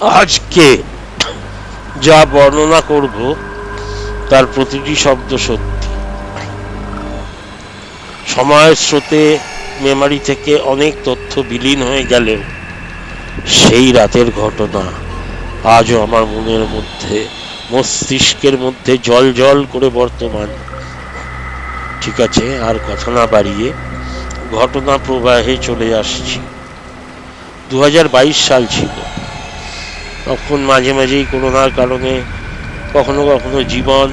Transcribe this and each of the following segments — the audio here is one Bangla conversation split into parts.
আজকে যা বর্ণনা করব, তার প্রতিটি শব্দ সত্যি। সময়ের স্রোতে মেমারি থেকে অনেক তথ্য বিলীন হয়ে গেলেও সেই রাতের ঘটনা আজও আমার মনের মধ্যে, মস্তিষ্কের মধ্যে জল জল করে বর্তমান। ঠিক আছে, আর কথা না বাড়িয়ে ঘটনা প্রবাহে চলে আসছি। দু হাজার বাইশ সাল ছিল। তখন মাঝে মাঝেই করোনার কারণে কখনো কখনো জীবন,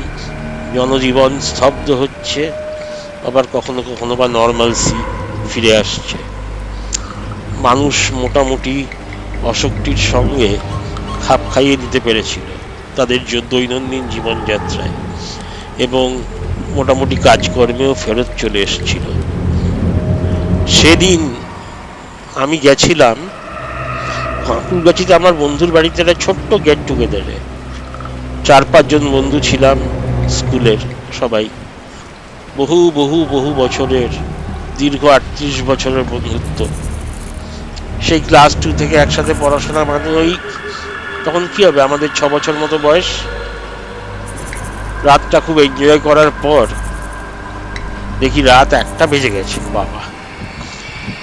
জনজীবন স্তব্ধ হচ্ছে, আবার কখনো কখনো বা নর্মালসি ফিরে আসছে। মানুষ মোটামুটি অশক্তির সঙ্গে খাপ খাইয়ে দিতে পেরেছিল তাদের দৈনন্দিন জীবনযাত্রায় এবং মোটামুটি কাজকর্মেও ফেরত চলে এসেছিল। সেদিন আমি গেছিলাম ঠাকুরগাছিতে আমার বন্ধুর বাড়িতে একটা ছোট্ট গেট টুগেদারে চার পাঁচজন বন্ধু ছিলাম স্কুলের সবাই। বহু বহু বহু বছরের, দীর্ঘ আটত্রিশ বছরের বন্ধুত্ব। সেই ক্লাস টু থেকে একসাথে পড়াশোনা মানে ওই তখন কি হবে? আমাদের ছ বছর মতো বয়স। রাতটা খুব এনজয় করার পর দেখি রাত একটা বেজে গেছে, বাবা।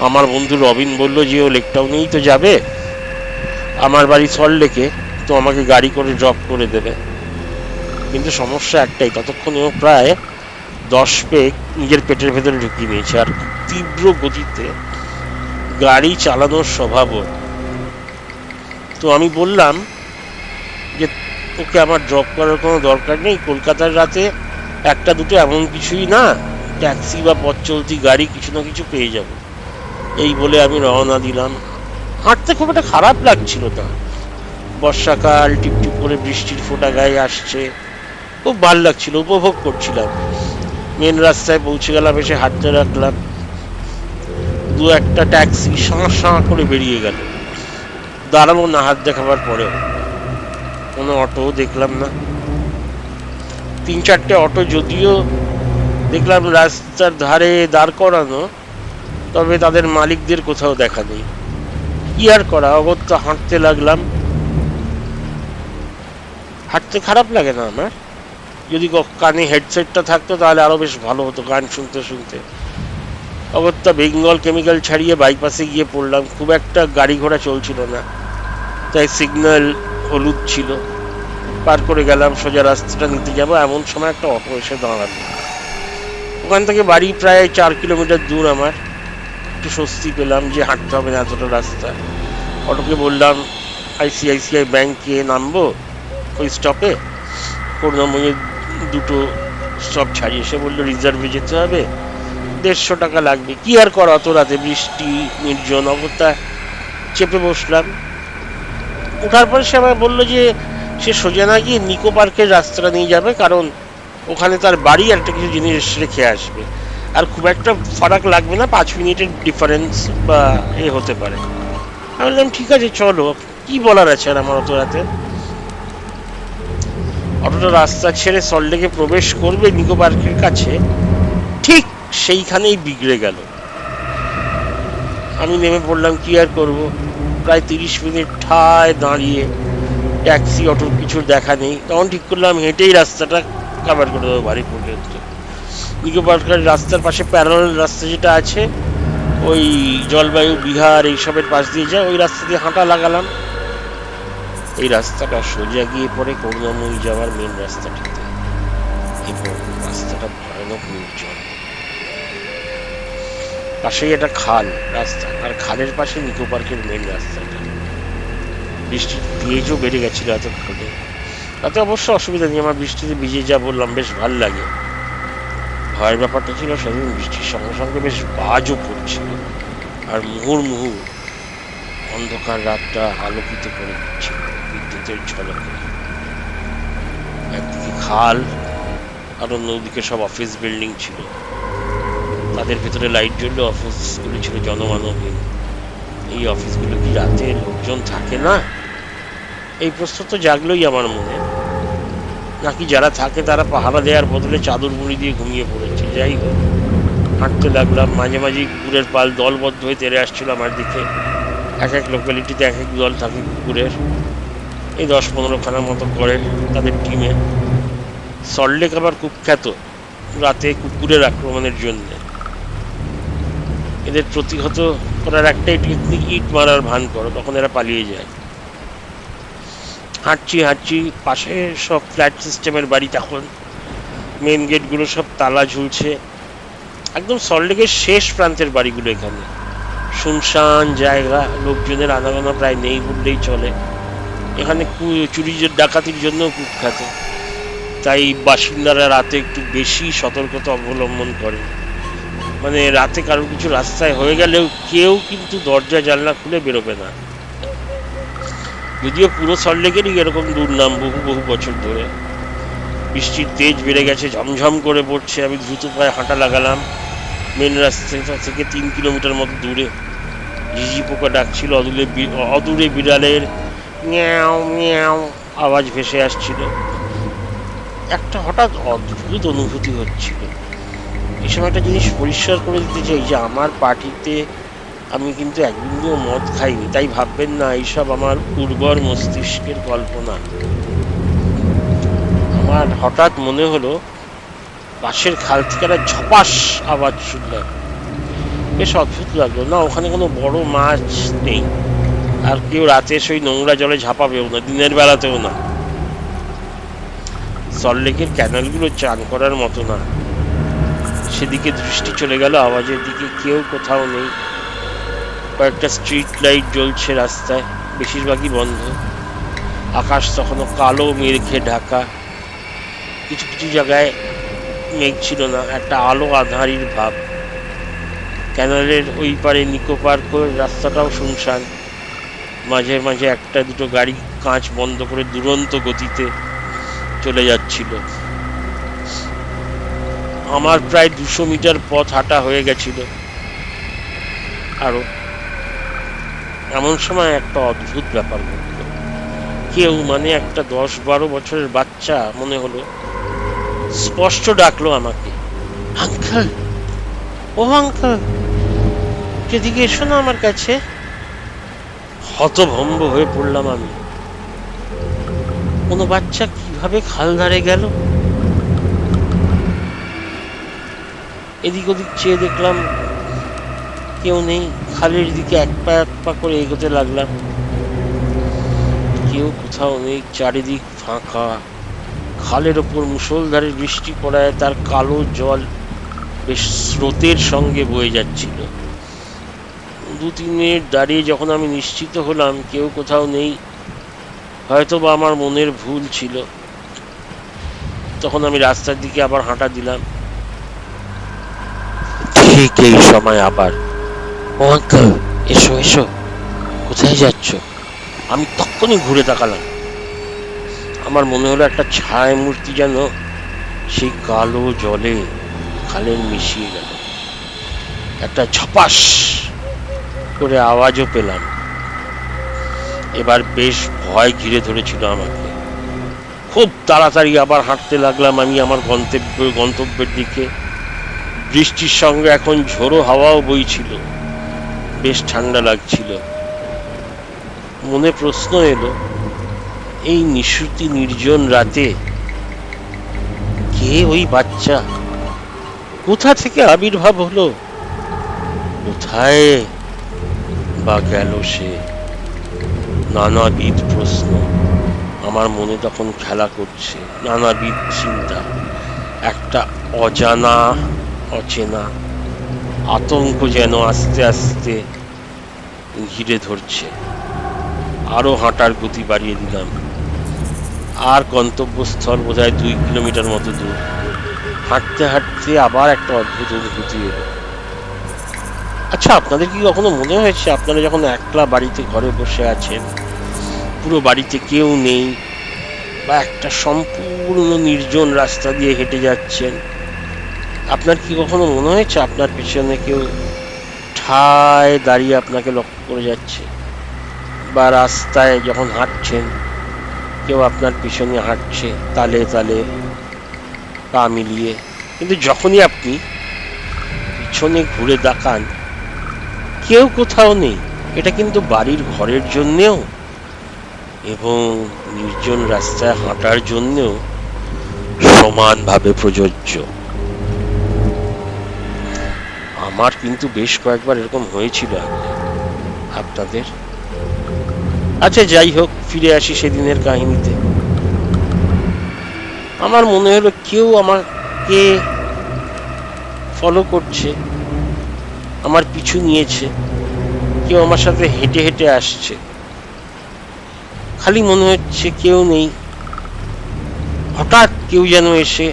আমার বন্ধু রবিন বলল যে, ও লেকটাউনেই তো যাবে? আমার বাড়ি সল্টলেকে, তো আমাকে গাড়ি করে ড্রপ করে দেবে। কিন্তু সমস্যা একটাই, ততক্ষণে ও প্রায় দশ পেক নিজের পেটের ভেতরে ঢুকিয়ে নিয়েছে। আর তীব্র গতিতে গাড়ি চালানোর স্বভাব ওর। তো আমি বললাম যে, ওকে আমার ড্রপ করার কোনো দরকার নেই, কলকাতার রাতে একটা দুটো এমন কিছুই না, ট্যাক্সি বা পথ চলতি গাড়ি কিছু না কিছু পেয়ে যাব। এই বলে আমি রওনা দিলাম। হাঁটতে খুব একটা খারাপ লাগছিল না। বর্ষাকাল, টিপটিপ করে বৃষ্টির ফোঁটা গায়ে আসছে। খুব ভালো লাগছিল, উপভোগ করছিলাম। মেন রাস্তায় পৌঁছে গেলাম, এসে হাঁটতে রাখলাম দু একটা ট্যাক্সি সাঁ সাঁ করে বেরিয়ে গেল। দাঁড়াবো না হাত দেখাবার পরেও। কোনো অটো দেখলাম না। তিন চারটে অটো যদিও দেখলাম রাস্তার ধারে দাঁড় করানো, তবে তাদের মালিকদের কোথাও দেখা নেই। কি আর করা? অগত্যা হাঁটতে লাগলাম। হাঁটতে খারাপ লাগে না আমার? যদি কানে হেডসেটটা থাকতো, তাহলে আরও বেশ ভালো হতো গান শুনতে শুনতে। অগত্যা বেঙ্গল কেমিক্যাল ছাড়িয়ে বাইপাসে গিয়ে পড়লাম। খুব একটা গাড়ি ঘোড়া চলছিল না। তাই সিগন্যাল হলুদ ছিল। পার করে গেলাম, সোজা রাস্তাটা নিতে যাব। এমন সময় একটা অটো এসে দাঁড়াল। ওখান থেকে বাড়ি প্রায় চার কিলোমিটার দূর আমার। একটু স্বস্তি পেলাম যে হাঁটতে হবে না এতটা রাস্তা অটোকে বললাম, আইসিআইসিআই ব্যাংকে নামবো? ওই স্টপে করুণাময়ী দুটো স্টপ ছাড়িয়ে এসে বলল রিজার্ভে যেতে হবে। দেড়শো টাকা লাগবে। কি আর করা অত রাতে? বৃষ্টি, নির্জন অবস্থা। চেপে বসলাম। ওঠার পরে সে আমায় বলল যে, সে সোজা না গিয়ে নিকো পার্কের রাস্তাটা নিয়ে যাবে, কারণ ওখানে তার বাড়ি একটা কিছু জিনিস রেখে আসবে। আর খুব একটা ফারাক লাগবে না, পাঁচ মিনিটের ডিফারেন্স বা এ হতে পারে। আমি বললাম, ঠিক আছে, চলো। কি বলার আছে আর আমার অত রাতে? অটোটা রাস্তা ছেড়ে সল্টলেকে প্রবেশ করবে নিকো পার্কের কাছে। ঠিক সেইখানেই বিগড়ে গেল। আমি নেমে পড়লাম, কি আর করব? প্রায় তিরিশ মিনিট ঠায় দাঁড়িয়ে ট্যাক্সি অটোর কিছু দেখা নেই। তখন ঠিক করলাম, হেঁটেই রাস্তাটা কাভার করে দেবো বাড়ি পর্যন্ত। নিকো পার্কের রাস্তার পাশে প্যারাল রাস্তা যেটা আছে, ওই জলবায়ু, বিহার এইসবের পাশ দিয়ে যায়, ওই রাস্তা দিয়ে হাঁটা লাগালাম। এই রাস্তাটা সোজা গিয়ে পরে করুণাময়ী যাওয়ার মেন রাস্তাটিতে। এবং রাস্তাটা ভয়ানক নির্জন। পাশেই একটা খাল রাস্তা, আর খালের পাশে নিকো পার্কের মেন রাস্তাটা। বৃষ্টির তেজও বেড়ে গেছিল এতক্ষণে। তাতে অবশ্য অসুবিধা নেই, আমার বৃষ্টিতে ভিজে যা বললাম, বেশ ভালো লাগে। ভয়ের ব্যাপারটা ছিল সেদিন বৃষ্টির সঙ্গে সঙ্গে বেশ বাজও পড়ছিল। আর মুহুর্মুহু অন্ধকার রাতটা আলোকিত করে দিচ্ছিল বিদ্যুতের ঝলকে। একদিকে খাল, আর অন্যদিকে সব অফিস বিল্ডিং ছিল। তাদের ভেতরে লাইট জ্বললে অফিসগুলো ছিল জনমানবহীন এই অফিসগুলো কি রাতে লোকজন থাকে না? এই প্রশ্ন তো জাগলোই আমার মনে। নাকি যারা থাকে তারা পাহারা দেওয়ার বদলে চাদর মুড়ি দিয়ে ঘুমিয়ে পড়েছে যাই হোক, হাঁটতে লাগলাম। মাঝে মাঝে কুকুরের পাল দলবদ্ধ হয়ে তেড়ে আসছিল আমার দিকে। এক এক লোকালিটিতে এক এক দল থাকে কুকুরের এই দশ পনেরো খানার মতো করে তাদের টিমে সল্টলেক আবার কুখ্যাত রাতে কুকুরের আক্রমণের জন্য। এদের প্রতিহত করার একটাই টেকনিক ইট মারার ভান করো, তখন এরা পালিয়ে যায়। হাঁটছি হাঁটছি, পাশে সব ফ্ল্যাট সিস্টেমের বাড়ি তখন মেন গেটগুলো সব তালা ঝুলছে। একদম সল্টলেকের শেষ প্রান্তের বাড়িগুলো এখানে। শুনশান জায়গা, লোকজনের আনাগোনা প্রায় নেই বললেই চলে। এখানে চুরি ডাকাতির জন্য কুখ্যাত তাই বাসিন্দারা রাতে একটু বেশি সতর্কতা অবলম্বন করে। মানে রাতে কারোর কিছু রাস্তায় হয়ে গেলেও কেউ কিন্তু দরজা, জানলা খুলে বেরোবে না। যদিও পুরো সল্টলেকেরই এরকম দুর্নাম বহু বহু বছর ধরে। বৃষ্টির তেজ বেড়ে গেছে, ঝমঝম করে পড়ছে, আমি দ্রুত পায়ে হাঁটা লাগালাম। মেন রাস্তা থেকে তিন কিলোমিটার মতো দূরে ঝিঝি পোকা ডাকছিল, অদূরে অদূরে বিড়ালের মিয়াও মিয়াও আওয়াজ ভেসে আসছিল। একটা হঠাৎ অদ্ভুত অনুভূতি হচ্ছিল। এই সময় একটা জিনিস পরিষ্কার করে দিতে চাই যে, আমার পার্টিতে আমি কিন্তু একদিনও মদ খাইনি, তাই ভাববেন না, এইসব আমার উর্বর মস্তিষ্কের কল্পনা। আমার হঠাৎ মনে হলো পাশের খাল থেকে একটা ঝপাস আওয়াজ শুনলাম। বেশ অদ্ভুত লাগল। না, ওখানে কোনো বড় মাছ নেই। আর কেউ রাতে এসে ওই নোংরা জলে ঝাঁপাবেও না, দিনের বেলাতেও না। সল্টলেকের ক্যানেলগুলো চান করার মতো না। সেদিকে দৃষ্টি চলে গেল, আওয়াজের দিকে কেউ কোথাও নেই। কয়েকটা স্ট্রিট লাইট জ্বলছে রাস্তায়, বেশিরভাগই বন্ধ। আকাশ তখনও কালো, মেঘে ঢাকা। কিছু কিছু জায়গায় মেঘ ছিল না, একটা আলো আধারির ভাব। ক্যানালের ওই পারে নিকো পার্কের রাস্তাটাও শুনশান। মাঝে মাঝে একটা দুটো গাড়ি কাঁচ বন্ধ করে দুরন্ত গতিতে চলে যাচ্ছিল। আমার প্রায় দুশো মিটার পথ হাঁটা হয়ে গেছিল। আরও। এমন সময় একটা অদ্ভুত ব্যাপার ঘটল। কেউ মানে একটা দশ বারো বছরের বাচ্চা, মনে হলো, স্পষ্ট ডাকলো আমাকে। আঙ্কেল, ও আঙ্কেল এদিকে এসো না আমার কাছে? হতভম্ব হয়ে পড়লাম আমি। কোনো বাচ্চা কীভাবে খাল ধারে গেল? এদিক ওদিক চেয়ে দেখলাম, কেউ নেই। খালের দিকে এক পা এক পা করে এগোতে লাগলাম। কেউ কোথাও নেই, চারিদিক ফাঁকা। খালের ওপর মুষলধারে বৃষ্টি পড়ায় তার কালো জল বেশ স্রোতের সঙ্গে বয়ে যাচ্ছিল। দু তিন মিনিট দাঁড়িয়ে যখন আমি নিশ্চিত হলাম কেউ কোথাও নেই হয়তো বা আমার মনের ভুল ছিল। তখন আমি রাস্তার দিকে আবার হাঁটা দিলাম। ঠিক এই সময় আবার। এসো এসো। কোথায় যাচ্ছ? আমি তখনই ঘুরে তাকালাম। আমার মনে হলো একটা ছায়া মূর্তি যেন সেই কালো জলে খালের মিশিয়ে গেল। একটা ঝপাস করে আওয়াজও পেলাম। এবার বেশ ভয় ঘিরে ধরেছিল আমাকে। খুব তাড়াতাড়ি আবার হাঁটতে লাগলাম আমি আমার গন্তব্য, গন্তব্যের দিকে। বৃষ্টির সঙ্গে এখন ঝোড়ো হাওয়াও বইছিল। বেশ ঠান্ডা লাগছিল। মনে প্রশ্ন এলো, এই নিশুতি নির্জন রাতে কে ওই বাচ্চা? কোথা থেকে আবির্ভাব হলো? কোথায় বা গেল সে? নানাবিধ প্রশ্ন। আমার মনে তখন খেলা করছে, নানাবিধ চিন্তা। একটা অজানা, অচেনা আতঙ্ক যেন আস্তে আস্তে ঘিরে ধরছে। আরও হাঁটার গতি বাড়িয়ে দিলাম। আর গন্তব্যস্থল বোধহয় দুই কিলোমিটার মতো দূর। হাঁটতে হাঁটতে আবার একটা অদ্ভুত অনুভূতি এলো। আচ্ছা আপনাদের কি কখনো মনে হয়েছে আপনারা যখন একলা বাড়িতে ঘরে বসে আছেন, পুরো বাড়িতে কেউ নেই বা একটা সম্পূর্ণ নির্জন রাস্তা দিয়ে হেঁটে যাচ্ছেন? আপনার কি কখনো মনে হয়েছে আপনার পেছনে কেউ ঠায় দাঁড়িয়ে আপনাকে লক্ষ্য করে যাচ্ছে? বা রাস্তায় যখন হাঁটছেন, কেউ আপনার পিছনে হাঁটছে, তালে তালে পা মিলিয়ে। কিন্তু যখনই আপনি পিছনে ঘুরে দেখান, কেউ কোথাও নেই। এটা কিন্তু বাড়ির ঘরের জন্যেও এবং নির্জন রাস্তায় হাঁটার জন্যেও সমানভাবে প্রযোজ্য। আমার কিন্তু বেশ কয়েকবার এরকম হয়েছিল আপনাদের। আচ্ছা যাই হোক, ফিরে আসি সেদিনের কাহিনীতে। আমার মনে হলো কেউ আমাকে ফলো করছে, আমার পিছু নিয়েছে, কেউ আমার সাথে হেঁটে হেঁটে আসছে। খালি মনে হচ্ছে কেউ নেই। হঠাৎ কেউ যেন এসে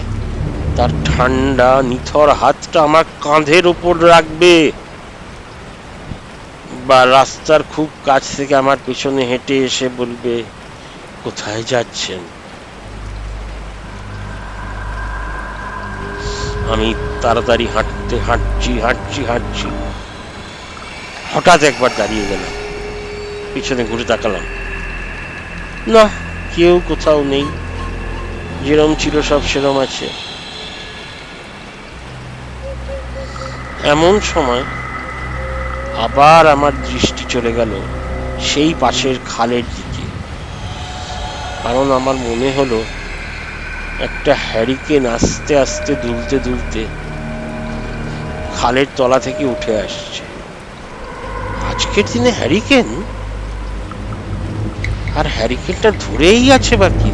তার ঠান্ডা, নিথর হাতটা আমার কাঁধের ওপর রাখবে। বা রাস্তার খুব কাছ থেকে আমার পেছনে হেঁটে এসে বলবে, কোথায় যাচ্ছেন? আমি তাড়াতাড়ি হাঁটতে হাঁটছি হাঁটছি হাঁটছি। হঠাৎ একবার দাঁড়িয়ে গেলাম। পিছনে ঘুরে তাকালাম। না, কেউ কোথাও নেই। যেরম ছিল সব সেরম আছে। এমন সময় আবার আমার দৃষ্টি চলে গেল সেই পাশের খালের দিকে। কারণ আমার মনে হলো, একটা হ্যারিকেন আস্তে আস্তে দুলতে দুলতে খালের তলা থেকে উঠে আসছে। আজকের দিনে হ্যারিকেন? আর হ্যারিকেনটা ধরেই আছে বাকি।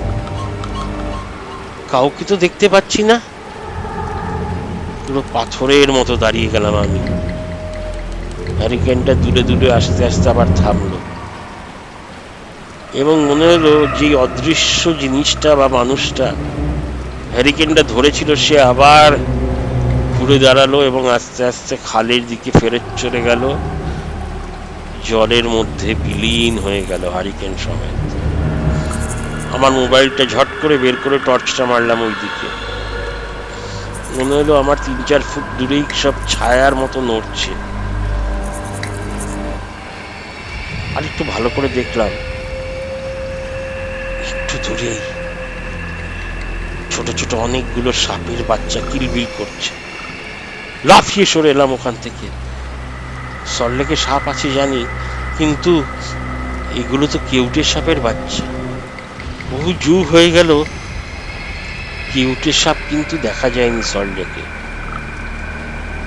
কাউকে তো দেখতে পাচ্ছি না। পুরো পাথরের মতো দাঁড়িয়ে গেলাম আমি। হ্যারিকেনটা দূরে দূরে আস্তে আস্তে আবার থামলো। এবং মনে হলো যে অদৃশ্য জিনিসটা বা মানুষটা হ্যারিকেনটা ধরেছিল, সে আবার ঘুরে দাঁড়াল এবং আস্তে আস্তে খালের দিকে ফেরত চলে গেল। জলের মধ্যে বিলীন হয়ে গেল হারিকেন সমেত। আমার মোবাইলটা ঝট করে বের করে টর্চটা মারলাম ওই দিকে মনে হলো আমার তিন চার ফুট দূরেই সব ছায়ার মতো নড়ছে। আর একটু ভালো করে দেখলাম। একটু দূরেই ছোট ছোট অনেকগুলো সাপের বাচ্চা কিলবিল করছে। লাফিয়ে সরে এলাম ওখান থেকে। সল্লেকে সাপ আছে জানি, কিন্তু এগুলো তো কেউটের সাপের বাচ্চা। বহু যুগ হয়ে গেল, কেউটের সাপ কিন্তু দেখা যায়নি সল্লেকে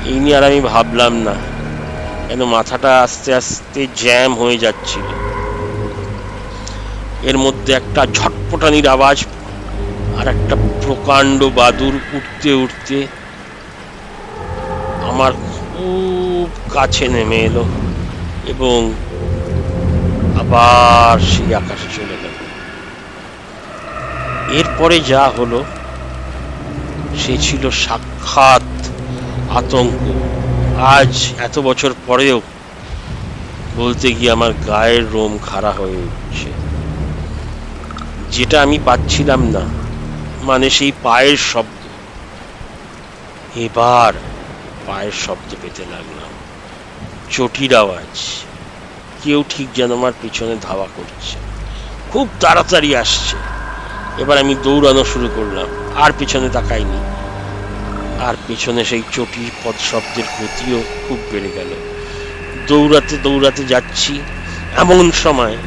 এই নিয়ে আর আমি ভাবলাম না। কেন মাথাটা আস্তে আস্তে জ্যাম হয়ে যাচ্ছিল। এর মধ্যে একটা ঝটপটানির আওয়াজ আর একটা প্রকাণ্ড বাদুর উঠতে উঠতে আমার খুব কাছে নেমে এলো এবং আবার সেই আকাশে চলে গেল। এরপরে যা হলো, সে ছিল সাক্ষাৎ আতঙ্ক। আজ এত বছর পরেও বলতে গিয়ে আমার গায়ের রোম খাড়া হয়ে উঠছে। যেটা আমি পাচ্ছিলাম না মানে সেই পায়ের শব্দ। এবার পায়ের শব্দ পেতে লাগলাম। চটির আওয়াজ। কেউ ঠিক যেন আমার পিছনে ধাওয়া করছে। খুব তাড়াতাড়ি আসছে। এবার আমি দৌড়ানো শুরু করলাম। আর পিছনে তাকাইনি। আর পেছনে সেই চটির পদ শব্দের গতিও খুব বেড়ে গেল। দৌড়াতে দৌড়াতে যাচ্ছি এমন সময়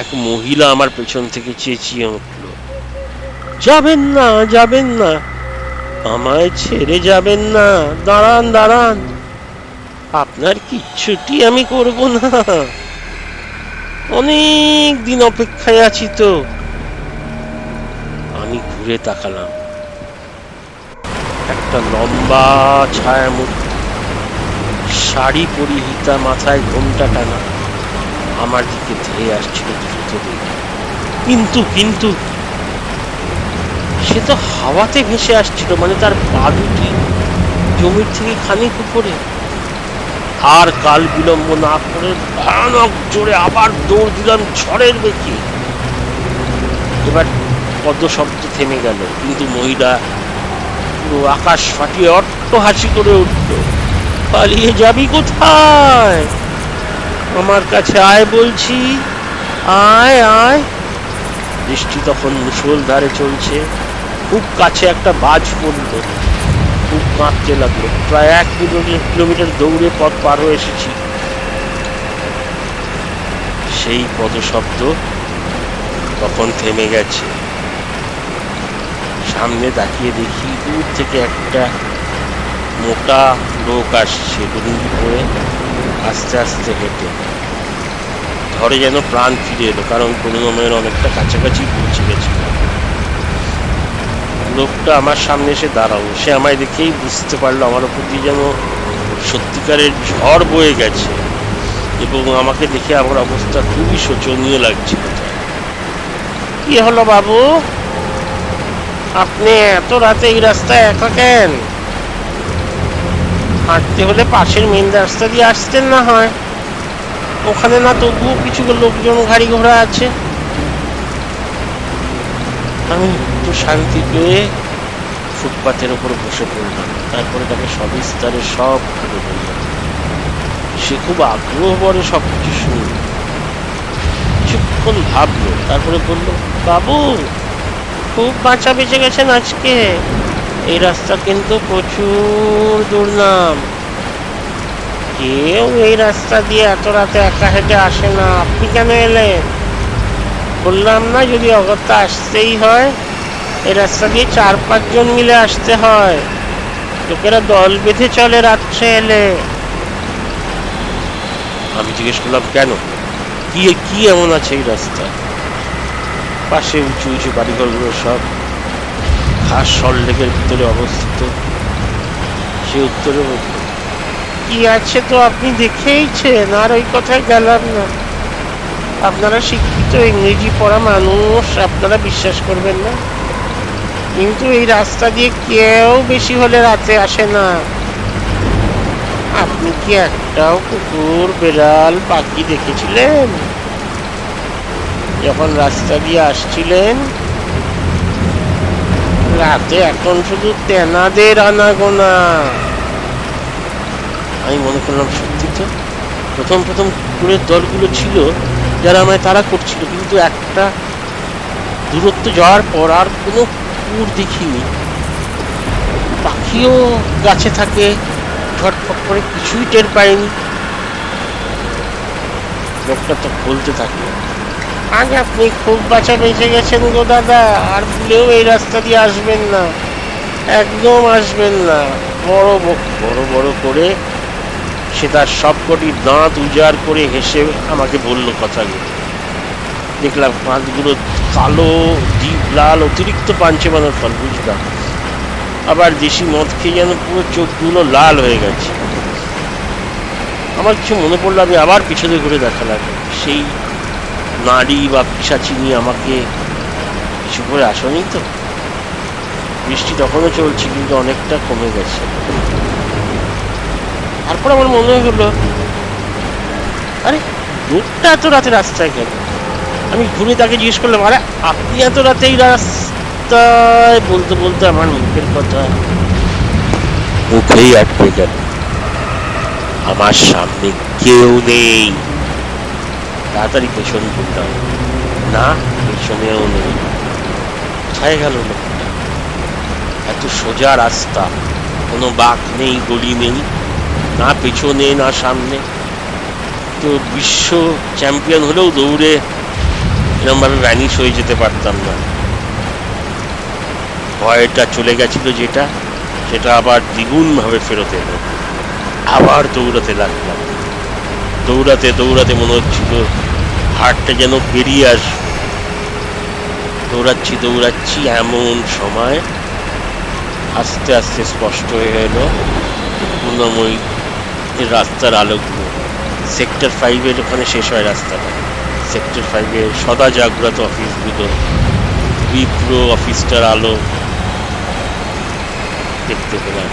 এক মহিলা আমার পেছন থেকে চেঁচিয়ে উঠল, যাবেন না যাবেন না, আমায় ছেড়ে যাবেন না, দাঁড়ান দাঁড়ান, আপনার কিচ্ছুটি আমি করব না। অনেক দিন অপেক্ষায় আছি তো। আমি ঘুরে তাকালাম। একটা লম্বা ছায়া মূর্তি শাড়ি পরিহিতা মাথায় ঘোমটা টানা আমার দিকে ধেয়ে আসছিল দ্রুত কিন্তু কিন্তু, সে তো হাওয়াতে ভেসে আসছিল মানে তার পা দুটি জমির থেকে খানিক উপরে। আর কাল বিলম্ব না করে ভয়ানক জোরে আবার দৌড় দিলাম ঝড়ের বেগে। এবার পদ্ম শব্দ থেমে গেল, কিন্তু মহিলা আকাশ ফাটিয়ে অট্ট হাসি করে উঠল। পালিয়ে যাবি কোথায়? আমার কাছে আয় বলছি। আয় আয়। বৃষ্টি তখন মুষলধারে চলছে। খুব কাছে একটা বাজ পড়ল। খুব কাঁপতে লাগল। প্রায় এক কিলোমিটার দৌড়ে পথ পার হয়ে এসেছি। সেই পদশব্দ তখন থেমে গেছে। সামনে তাকিয়ে দেখি দূর থেকে একটা মোটা লোক আসছে লুঙ্গি পরে আস্তে আস্তে হেঁটে। ধরে যেন প্রাণ ফিরে এলো, কারণ করুণাময়ের অনেকটা কাছাকাছি পৌঁছে গেছিল। লোকটা আমার সামনে এসে দাঁড়াল। সে আমায় দেখেই বুঝতে পারল আমার ওপর দিয়ে যেন সত্যিকারের ঝড় বয়ে গেছে এবং আমাকে দেখে আমার অবস্থা খুবই শোচনীয় লাগছিল। কি হলো বাবু? আপনি এত রাতে এই রাস্তায় একা কেন? হাঁটতে হলে পাশের মেন রাস্তা দিয়ে আসতেন না হয়। ওখানে না তবুও কিছু লোকজন গাড়ি ঘোড়া আছে। আমি একটু শান্তি পেয়ে ফুটপাতের উপর বসে পড়লাম। তারপরে তাকে সবিস্তারে সব খুলে বললাম। সে খুব আগ্রহ বড় সব কিছু শুনল। কিছুক্ষণ ভাবলো, তারপরে বলল, বাবু খুব বাঁচা বেঁচে গেছেন আজকে। এই রাস্তা কিন্তু প্রচুর দুর্নাম। কেউ এই রাস্তা দিয়ে এত রাতে একা হেঁটে আসে না। আপনি কেন এলেন? বললাম না, যদি অগত্যা আসতেই হয়, এই রাস্তা দিয়ে চার পাঁচজন মিলে আসতে হয়। লোকেরা দল বেঁধে চলে রাত্রে এলে। আমি জিজ্ঞেস করলাম, কেন? কি কি এমন আছে এই রাস্তা পাশে উঁচু উঁচু বাড়িঘরগুলো সব ঘাস সল্লেকের ভিতরে অবস্থিত। সে উত্তরে কি আছে তো আপনি দেখেইছেন? আর ওই কথায় গেলাম না। আপনারা শিক্ষিত ইংরেজি পড়া মানুষ, আপনারা বিশ্বাস করবেন না। কিন্তু এই রাস্তা দিয়ে কেউ বেশি হলে রাতে আসে না। আপনি কি একটাও কুকুর, বেড়াল, পাখি দেখেছিলেন? যখন রাস্তা দিয়ে আসছিলেন, রাতে এখন শুধু তেনাদের আনাগোনা। আমি মনে করলাম সত্যি তো, প্রথম প্রথম কুকুরের দলগুলো ছিল, যারা আমায় তারা করছিল, কিন্তু একটা দূরত্ব যাওয়ার পর আর কোনো কুকুর দেখিনি। পাখিও গাছে থাকে, ঝটফট করে কিছুই টের পায়নি লোকটা তো বলতে থাকল আজ আপনি খুব বাঁচা বেঁচে গেছেন গো দাদা, আর ভুলেও এই রাস্তা দিয়ে আসবেন না। একদম আসবেন না। বড় বড় বড় করে সে তার সবকটি দাঁত উজাড় করে হেসে আমাকে বলল কথাগুলো। দেখলাম পাঁচগুলো কালো, ডিপ লাল, অতিরিক্ত পাঞ্চে বানার ফল বুঝলাম আবার দেশি মদ খেয়ে যেন পুরো চোখগুলো লাল হয়ে গেছে। আমার কিছু মনে পড়ল আমি আবার পিছনে ঘুরে দেখালাম। সেই নারী বা পিসাচিনি আমাকে কিছু করে আসেনি তো? বৃষ্টি তখনও চলছে, কিন্তু অনেকটা কমে গেছে। তারপর আমার মনে হলো, আরে লোকটা এত রাতে রাস্তায় কেন? আমি ঘুরে তাকে জিজ্ঞেস করলাম, আরে, আপনি এত রাতে এই রাস্তায়? বলতে বলতে আমার মুখের কথা মুখেই আটকে গেল। আমার সামনে কেউ নেই। তাড়াতাড়ি পেছন ঘুরলাম না, পেছনেও নেই। কোথায় গেল লোকটা। এত সোজা রাস্তা। কোনো বাঁক নেই, গলি নেই। না পেছনে, না সামনে। তো বিশ্ব চ্যাম্পিয়ন হলেও দৌড়ে এরমভাবে ভ্যানিশ হয়ে যেতে পারতাম না। ভয়টা চলে গেছিল যেটা, সেটা আবার দ্বিগুণ ভাবে ফেরত এলো। আবার দৌড়াতে লাগলাম। দৌড়াতে দৌড়াতে মনে হচ্ছিল হাটটা যেন বেরিয়ে আসবে দৌড়াচ্ছি দৌড়াচ্ছি, এমন সময় আস্তে আস্তে স্পষ্ট হয়ে এলো পূর্ণময়ী রাস্তার আলোকগুলো সেক্টর ফাইভের ওখানে শেষ হয় রাস্তাটা। সেক্টর ফাইভের সদা জাগ্রত অফিসগুলো, বিপ্রো অফিসটার আলো দেখতে পেলাম।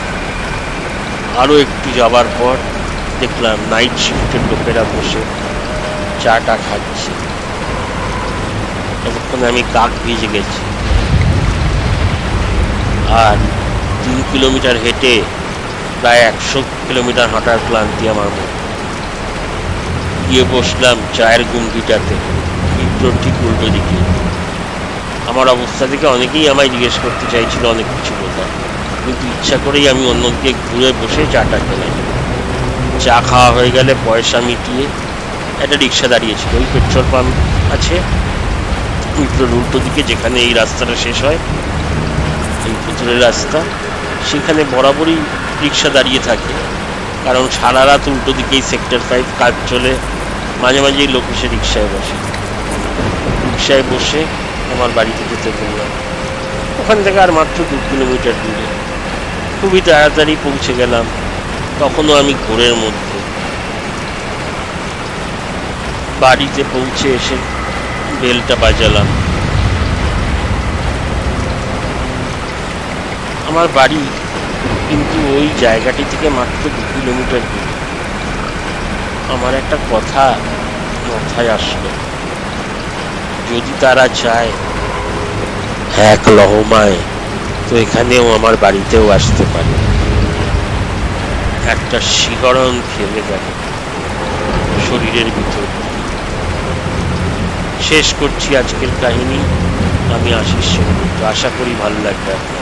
আরও একটু যাবার পর দেখলাম নাইট শিফটের লোকেরা বসে চাটা খাচ্ছে। ততক্ষণে আমি কাক ভিজে গেছি। আর তিন কিলোমিটার হেঁটে প্রায় একশো কিলোমিটার হাঁটার ক্লান্তি আমার গিয়ে বসলাম চায়ের গুমটিটাতে। বিপ্রোর ঠিক উল্টো দিকে। আমার অবস্থা থেকে অনেকেই আমায় জিজ্ঞেস করতে চাইছিল অনেক কিছু বোঝা কিন্তু ইচ্ছা করেই আমি অন্যদিকে ঘুরে বসে চাটা খেলাম। চা খাওয়া হয়ে গেলে পয়সা মিটিয়ে একটা রিক্সা দাঁড়িয়েছিল, ওই পেট্রোল পাম্প আছে। উল্টো উল্টো দিকে যেখানে এই রাস্তাটা শেষ হয়, এই ভেতরের রাস্তা। সেখানে বরাবরই রিক্সা দাঁড়িয়ে থাকে, কারণ সারা রাত উল্টো দিকেই সেক্টর ফাইভ কাজ চলে। মাঝে মাঝেই লোক এসে রিক্সায় বসে। রিক্সায় বসে আমার বাড়িতে যেতে বললাম। ওখান থেকে আর মাত্র দু কিলোমিটার দূরে। খুবই তাড়াতাড়ি পৌঁছে গেলাম। তখনও আমি ঘোরের মধ্যে। বাড়িতে পৌঁছে এসে বেলটা বাজালাম। আমার বাড়ি কিন্তু ওই জায়গাটি থেকে মাত্র দু কিলোমিটার দূরে। আমার একটা কথা মাথায় আসলো। যদি তারা চায় এক লহমায়, তো এখানেও আমার বাড়িতেও আসতে পারে। একটা শিহরণ খেলে গেল শরীরের ভিতর। শেষ করছি আজকের কাহিনী। আমি আশিস সেনগুপ্ত আশা করি ভালো লাগবে আপনার